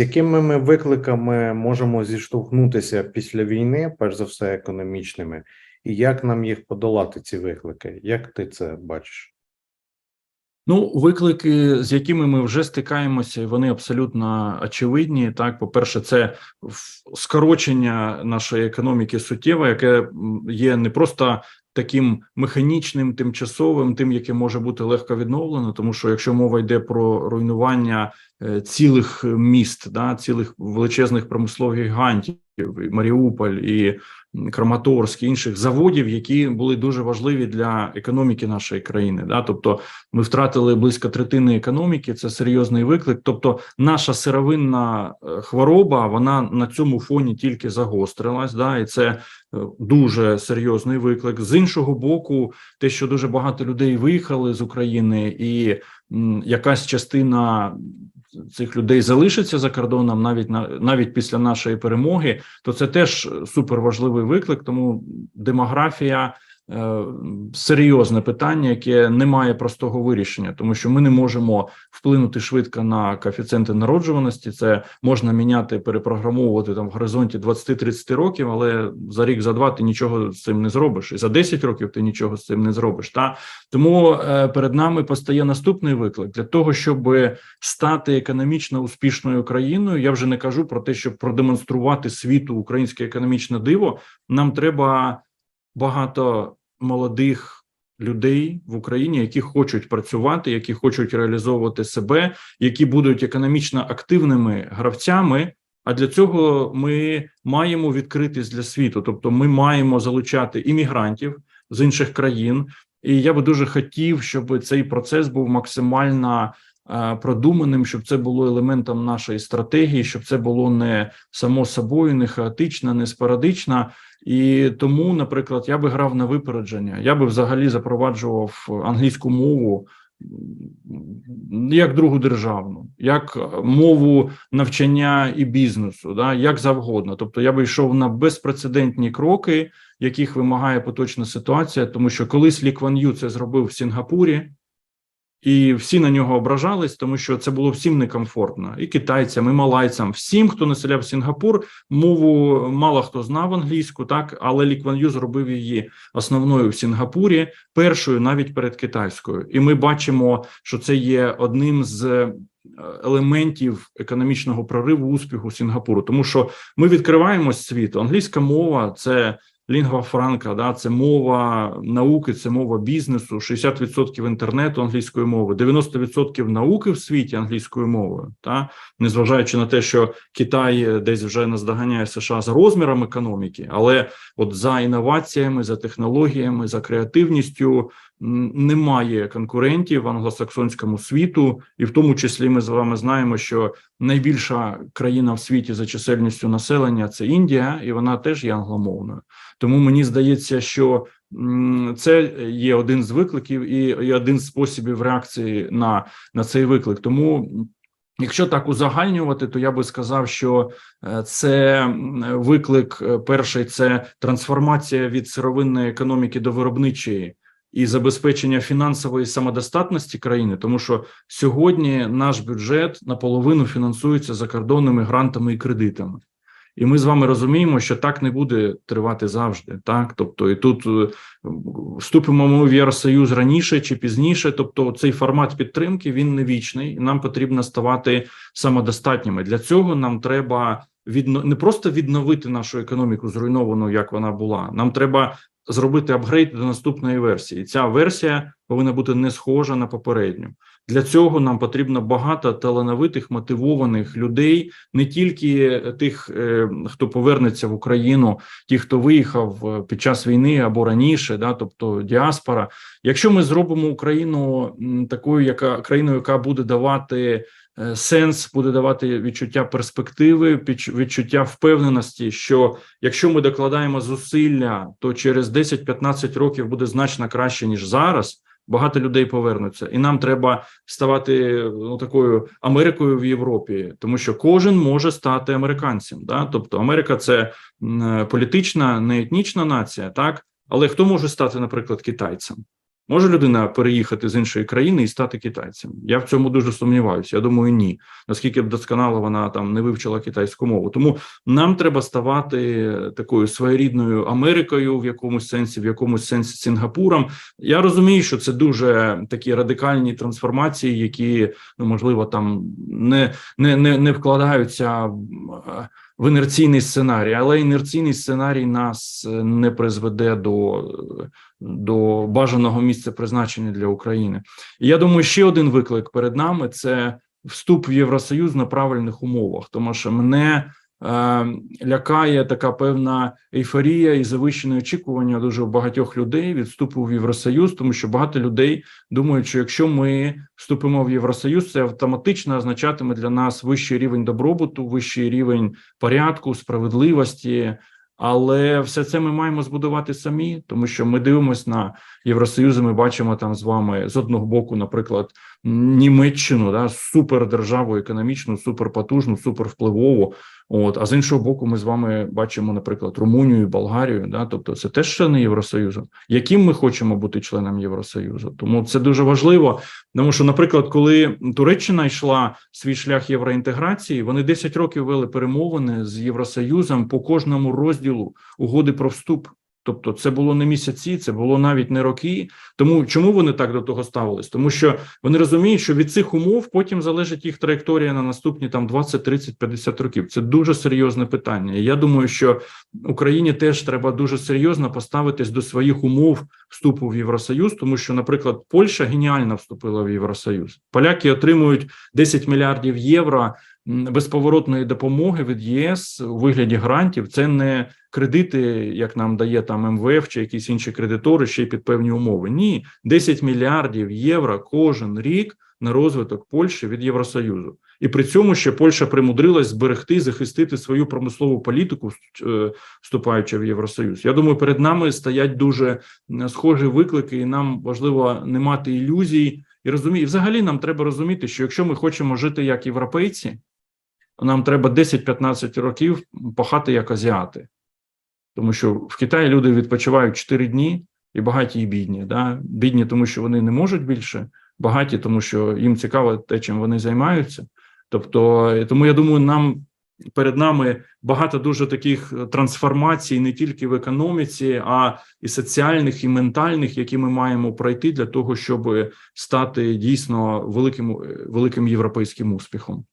Якими ми викликами можемо зіштовхнутися після війни, перш за все економічними, і як нам їх подолати, ці виклики? Як ти це бачиш? Ну, виклики, з якими ми вже стикаємося, і вони абсолютно очевидні. Так, по-перше, це скорочення нашої економіки суттєве, яке є не просто таким механічним, тимчасовим, тим, яке може бути легко відновлено, тому що якщо мова йде про руйнування е, цілих міст, да, цілих величезних промислових гігантів, і Маріуполь і Краматорськ, інших заводів, які були дуже важливі для економіки нашої країни, да, тобто ми втратили близько третини економіки. Це серйозний виклик. Тобто, наша сировинна е, хвороба вона на цьому фоні тільки загострилась. Да, і це е, дуже серйозний виклик. З іншого боку, те, що дуже багато людей виїхали з України, і якась частина цих людей залишиться за кордоном, навіть на навіть після нашої перемоги, то це теж суперважливий виклик. Тому демографія серйозне питання, яке не має простого вирішення, тому що ми не можемо вплинути швидко на коефіцієнти народжуваності. Це можна міняти, перепрограмовувати там в горизонті 20-30 років, але за рік, за два ти нічого з цим не зробиш, і за 10 років ти нічого з цим не зробиш. Та тому е, перед нами постає наступний виклик для того, щоб стати економічно успішною країною. Я вже не кажу про те, щоб продемонструвати світу українське економічне диво. Нам треба багато молодих людей в Україні, які хочуть працювати, які хочуть реалізовувати себе, які будуть економічно активними гравцями. А для цього ми маємо відкритись для світу, тобто ми маємо залучати іммігрантів з інших країн. І я би дуже хотів, щоб цей процес був максимально продуманим, щоб це було елементом нашої стратегії, щоб це було не само собою, не хаотично, не спорадично. І тому, наприклад, я би грав на випередження. Я би взагалі запроваджував англійську мову як другу державну, як мову навчання і бізнесу, да, як завгодно. Тобто, я би йшов на безпрецедентні кроки, яких вимагає поточна ситуація, тому що колись Лі Кван Ю це зробив в Сінгапурі. І всі на нього ображались, тому що це було всім некомфортно, і китайцям, і малайцям, всім, хто населяв Сінгапур, мову мало хто знав англійську, так але Лі зробив її основною в Сінгапурі, першою навіть перед китайською. І ми бачимо, що це є одним з е, елементів економічного прориву успіху Сінгапуру, тому що ми відкриваємось світу. Англійська мова це лінгва франка, да, це мова науки, це мова бізнесу, 60% інтернету англійської мови, 90% науки в світі англійською мовою. Та незважаючи на те, що Китай десь вже наздоганяє США за розміром економіки, але от за інноваціями, за технологіями, за креативністю немає конкурентів в англосаксонському світу, і в тому числі ми з вами знаємо, що найбільша країна в світі за чисельністю населення це Індія, і вона теж є англомовною. Тому мені здається, що це є один з викликів і, один з способів реакції на, на цей виклик. Тому. Якщо так узагальнювати, то я би сказав, що е, це виклик е, перший це трансформація від сировинної економіки до виробничої і забезпечення фінансової самодостатності країни, тому що сьогодні наш бюджет наполовину фінансується закордонними грантами і кредитами. І ми з вами розуміємо, що так не буде тривати завжди. Так, тобто, і тут е, вступимо ми в Євросоюз раніше чи пізніше. Тобто, цей формат підтримки він не вічний. і Нам потрібно ставати самодостатніми. Для цього нам треба відно не просто відновити нашу економіку зруйновану, як вона була. Нам треба зробити апгрейд до наступної версії. Ця версія повинна бути не схожа на попередню. Для цього нам потрібно багато талановитих мотивованих людей, не тільки тих, е, хто повернеться в Україну, ті, хто виїхав е, під час війни або раніше, да, тобто діаспора. Якщо ми зробимо Україну такою, яка країною, яка буде давати е, сенс, буде давати відчуття перспективи, відчуття впевненості, що якщо ми докладаємо зусилля, то через 10-15 років буде значно краще ніж зараз. Багато людей повернуться, і нам треба ставати ну такою Америкою в Європі, тому що кожен може стати американцем. Да? Тобто Америка це політична, не етнічна нація, так але хто може стати, наприклад, китайцем? Може людина переїхати з іншої країни і стати китайцем? Я в цьому дуже сумніваюся. Я думаю, ні. Наскільки б досконало вона там не вивчила китайську мову. Тому нам треба ставати такою своєрідною Америкою в якомусь сенсі, в якомусь сенсі Сінгапуром. Я розумію, що це дуже такі радикальні трансформації, які ну можливо там не, не, не, не вкладаються в, інерційний сценарій, але інерційний сценарій нас е, не призведе до, до бажаного місця призначення для України. І я думаю, ще один виклик перед нами це вступ в Євросоюз на правильних умовах, тому що мене лякає така певна ейфорія і завищене очікування дуже багатьох людей від вступу в Євросоюз, тому що багато людей думають, що якщо ми вступимо в Євросоюз, це автоматично означатиме для нас вищий рівень добробуту, вищий рівень порядку, справедливості. Але все це ми маємо збудувати самі, тому що ми дивимося на Євросоюз. і Ми бачимо там з вами з одного боку, наприклад, Німеччину, да, супердержаву економічну, суперпотужну, супервпливову. От а з іншого боку, ми з вами бачимо, наприклад, Румунію, Болгарію. Да, тобто, це теж члени Євросоюзу. Яким ми хочемо бути членом Євросоюзу? Тому це дуже важливо. Тому що, наприклад, коли Туреччина йшла свій шлях євроінтеграції, вони 10 років вели перемовини з Євросоюзом по кожному розділу угоди про вступ. Тобто, це було не місяці, це було навіть не роки. Тому чому вони так до того ставились? Тому що вони розуміють, що від цих умов потім залежить їх траєкторія на наступні там 20, 30, 50 років. Це дуже серйозне питання. Я думаю, що Україні теж треба дуже серйозно поставитись до своїх умов вступу в Євросоюз, тому що, наприклад, Польща геніально вступила в Євросоюз. Поляки отримують 10 мільярдів євро безповоротної допомоги від ЄС у вигляді грантів. Це не кредити, як нам дає там МВФ чи якісь інші кредитори, ще й під певні умови. Ні, 10 мільярдів євро кожен рік на розвиток Польщі від Євросоюзу, і при цьому ще Польща примудрилась зберегти, захистити свою промислову політику, е, вступаючи в Євросоюз. Я думаю, перед нами стоять дуже схожі виклики, і нам важливо не мати ілюзій і розуміти. І взагалі нам треба розуміти, що якщо ми хочемо жити як європейці, нам треба 10-15 років пахати як азіати. Тому що в Китаї люди відпочивають 4 дні і багаті, і бідні. Да? Бідні, тому що вони не можуть більше, багаті, тому що їм цікаво те, чим вони займаються. Тобто, тому я думаю, нам перед нами багато дуже таких трансформацій не тільки в економіці, а і соціальних, і ментальних, які ми маємо пройти для того, щоб стати дійсно великим великим європейським успіхом.